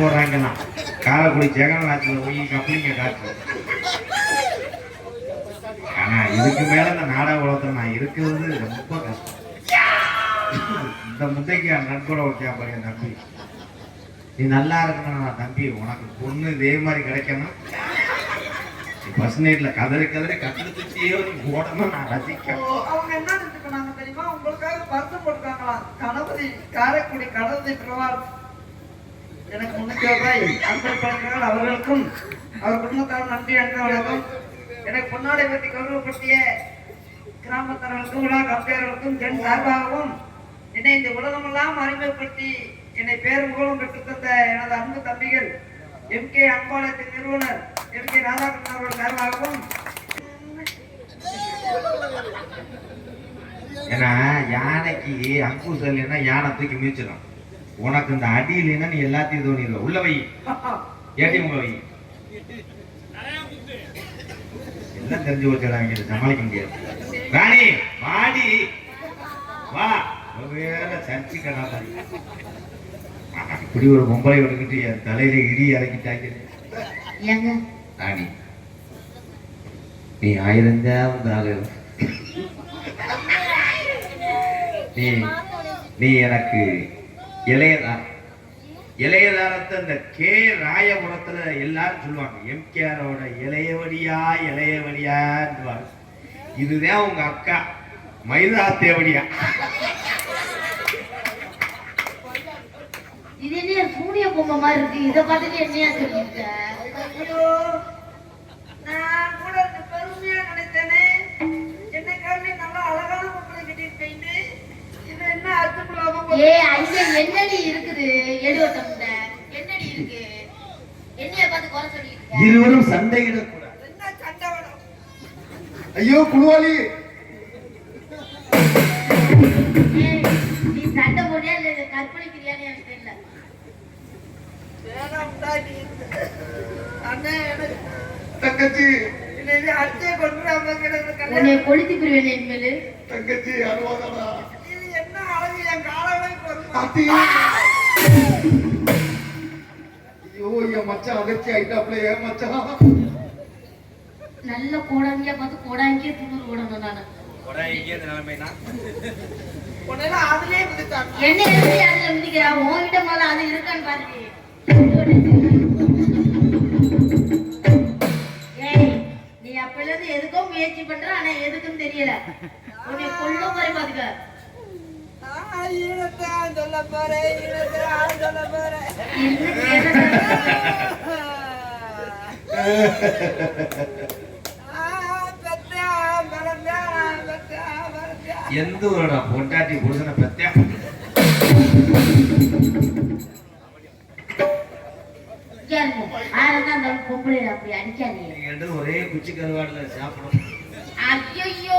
போடுறாங்கன்னா காரைக்குடி ஜெகநாதத்தில் போய் கப்ளிங்க டாக்டர் ஆனால் இதுக்கு மேலே இந்த நாடக உலகத்துல நான் இருக்கிறது ரொம்ப கஷ்டம். இந்த முட்டைக்கு நண்பரை ஒட்டியா பாரு என் தம்பி. நீ நல்லா இருக்கணும் தம்பி உனக்கு பொண்ணு இதே மாதிரி கிடைக்கணும் பஸ் நைட்ல கதறி கதறி கத்திரி தூக்கியே நீ ஓடணும் நான் ரசிக்கணும் அவங்க என்ன நினைச்சுக்கிறாங்க தெரியுமா? உங்களுக்காக பரிசு போட்டுருக்காங்களா? கணபதி காரைக்குடி கணபதி பிரவார் எனக்கு முன்னூத்தி ரூபாய் அன்பளிப்பாளர்கள் அவர்களுக்கும் அவர் குடும்பத்தார் நன்றி அன்பு எனக்கு பொன்னாடை பற்றி கௌரவப்படுத்திய கிராமத்தார்களுக்கும் விழா கம்பெயர்களுக்கும் என் சார்பாகவும் என்னை இந்த உலகமெல்லாம் அறிமுகப்படுத்தி என்னை பேரும் மூலம் பெற்றுத் தந்த எனது அன்பு தம்பிகள் எம் கே அன்பாலயத்தின் நிறுவனர் எம் கே ராதாகிருஷ்ணன் அவர்கள் சார்பாகவும் ஏன்னா யானைக்கு அங்கு இல்லைன்னா யானை தூக்கி மீச்சிடும் உனக்கு இந்த அடி இல்லைன்னா நீ எல்லாத்தையும் தோணிடுவ உள்ள வை. ஏடிஎம் உள்ள வை. எல்லாம் தெரிஞ்சு வச்சிடாங்க சமாளிக்க முடியாது. ராணி வாடி. வா. ஒருவேளை சர்ச்சு கடாதாரி இப்படி ஒரு பொம்பளை விட்டுக்கிட்டு என் தலையில இடி இறக்கிட்டாங்க. ராணி நீ ஆயிரம் தான் நீ நீ எனக்கு இளையதாரம் இளையதாரத்தை இந்த கே ராயபுரத்துல எல்லாரும் சொல்லுவாங்க. எம்கேஆரோட இளையவடியா இளையவடியான்னுவாங்க இதுதான் உங்க அக்கா. மைதா தேவடியா இது என்ன சூரிய பொம்மை மாதிரி இருக்கு? இதை பார்த்துட்டு என்னையா சொல்லியிருக்க? ஏ என்னடி இருக்குது? எழுவட்ட முண்டை என்னடி இருக்கு? என்னைய பார்த்து குறை சொல்லிட்டு இருக்க? இருவரும் சண்டையிடக்கூடாது. என்ன சண்டை வேணும்? ஐயோ குழுவாளி. ஏய், நீ சண்டை போடியா இல்ல கற்பழிக்கிறியான்னு எனக்கு தெரியல. வேணாம்டா நீ. அண்ணே, எனக்கு தங்கச்சி. என்னை இது அடிச்சே கொன்றுடாம கிடக்கு உன்னை கல்யாணம். கொளுத்தி பிரிவேன் இனிமேலு. தங்கச்சி அழுவாதடா இது என்ன அழகு, என் காலவரை கொன்று. அத்தி ஐயோ என் மச்சான் அதிர்ச்சி ஆயிட்டாப்ல ஏன் மச்சான்? நல்ல கோடாங்கியா பார்த்து கோடாங்கியே துணூர் ஓடணும் நானு. உன்னையெல்லாம் அதுலயே மிதிச்சாங்க. என்ன எப்படி அதுல மிதிக்கிறா உன்கிட்ட முதல்ல அது இருக்கான்னு பாருங்க ஏய் நீ அப்பல இருந்து எதுக்கோ முயற்சி பண்ற ஆனா எதுக்குன்னு தெரியல. உன்னை கொல்ல போய் பாத்துக்க. நான் ஈழத்தான் சொல்லப் போறேன், ஈழத்தான் சொல்லப் போறேன். எந்த ஊரோட பொண்டாட்டி புருஷனை பத்தியா ஒரே குச்சி கருவாடுல சாப்பிடும். ஐயோ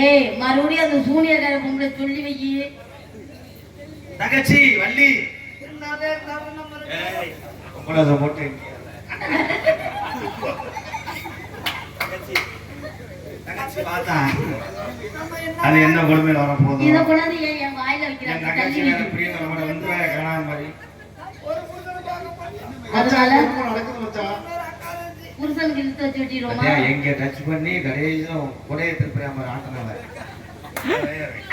ஏய் மறுபடியும் அந்த சூனியக்கார பொம்பளை சொல்லி வை. தங்கச்சி வள்ளி. உங்களத போட்டு அது என்ன கொடுமையில வர இத போதும் கொண்டாந்து ஏன் என் வாயில என் வைக்கிறாங்க தங்கச்சி தள்ளி வேற வை. பிரிய நம்மள வந்து வேற காணாம மாதிரி? அதனால நடக்குது மச்சான். புருஷனுக்கு இழுத்து வச்சு வெட்டிடுவோமா? எங்க டச் பண்ணி கடைசியும் குடைய திருப்பியா மாதிரி ஆட்டினால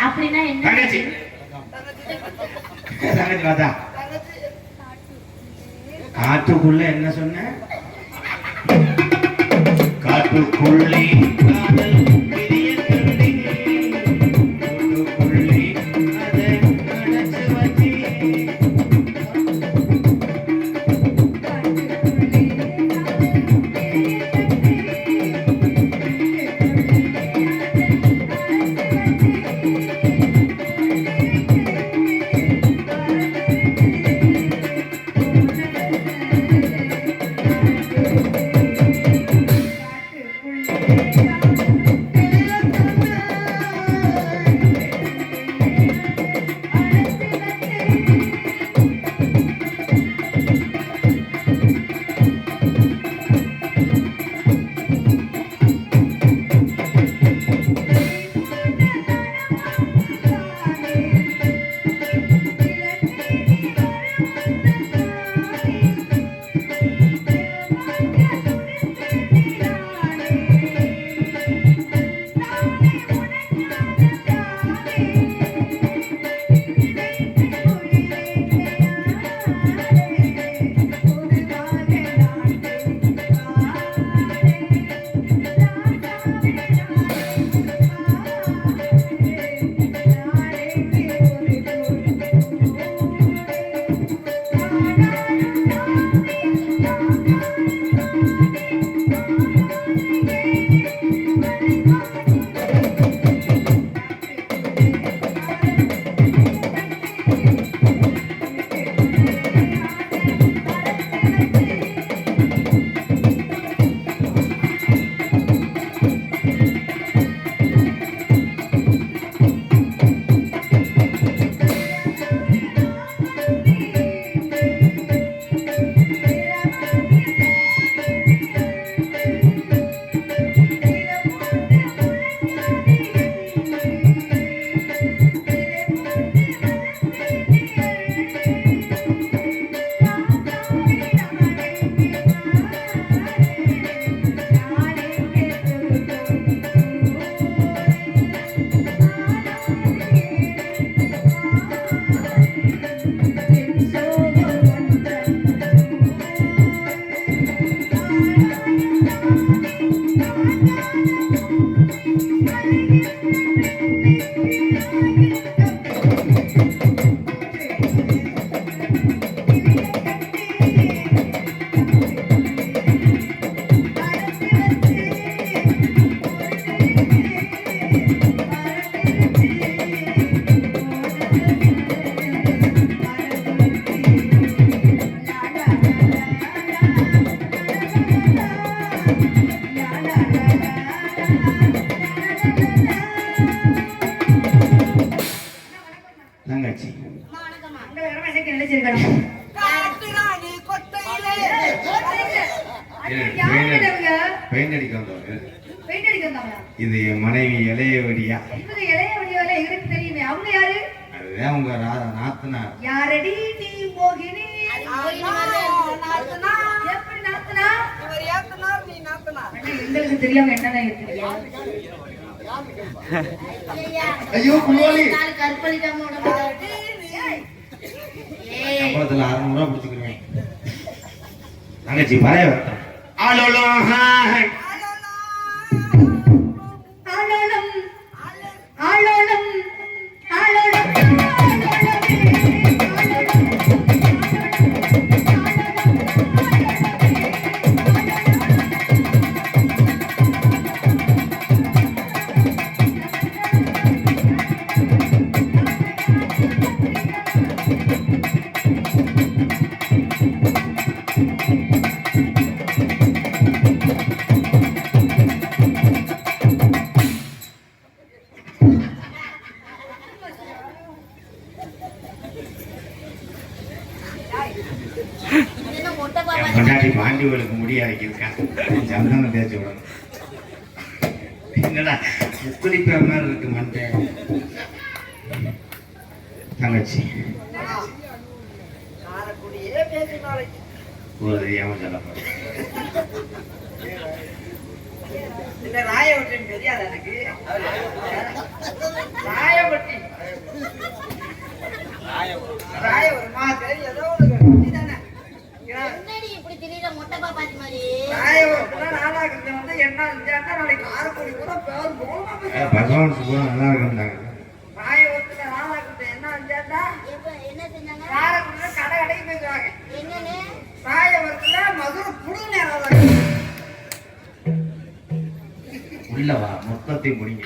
அப்படின்னா என்ன தங்கச்சி. தங்கச்சி? வாதா தங்கச்சி காட்டுக்குள்ள என்ன சொன்ன? காட்டுக்குள்ளே. காதல் அதுதான் உங்க ரா- நாத்தனார். யாரடி நீ மோகினி? எங்களுக்கு தெரியாம தெரியும் ஐயோ குமாரி கற்பழிக்காம சம்பளத்துல அறுநூறுவா பிடிச்சிக்கிருவேன் தங்கச்சி பறைய வரட்டும். என்ன மொட்டை பாப்பா என் பொண்டாட்டி பாண்டிவளுக்கு சந்தனம் தேய்ச்சி விடணும் என்னடா முக்குளிப்ப மாதிரி இருக்கு மண்டே தங்கச்சி ஒரு தெரியாம சொல்ல ராயவட்டின்னு தெரியாது எனக்கு ராயவட்டி ராயவரமா ஏதோ மொட்டை பாப்பாத்தி மாதிரி. ராயவரத்துல நாளாகிறது வந்து என்ன செஞ்சா நாளைக்கு காரைக்குடி கூட பேர் போகலாம் பகவான் சுகம் நல்லா இருக்குன்றாங்க ராயவரத்துல நாளாகிறது என்ன செஞ்சா இப்ப என்ன செஞ்சாங்க காரைக்குடியில கடை கடைக்கு போயிருக்காங்க என்னன்னு? ராயவரத்துல மதுரை புடு நேரம் உள்ள வா. மொத்தத்தை முடிங்க.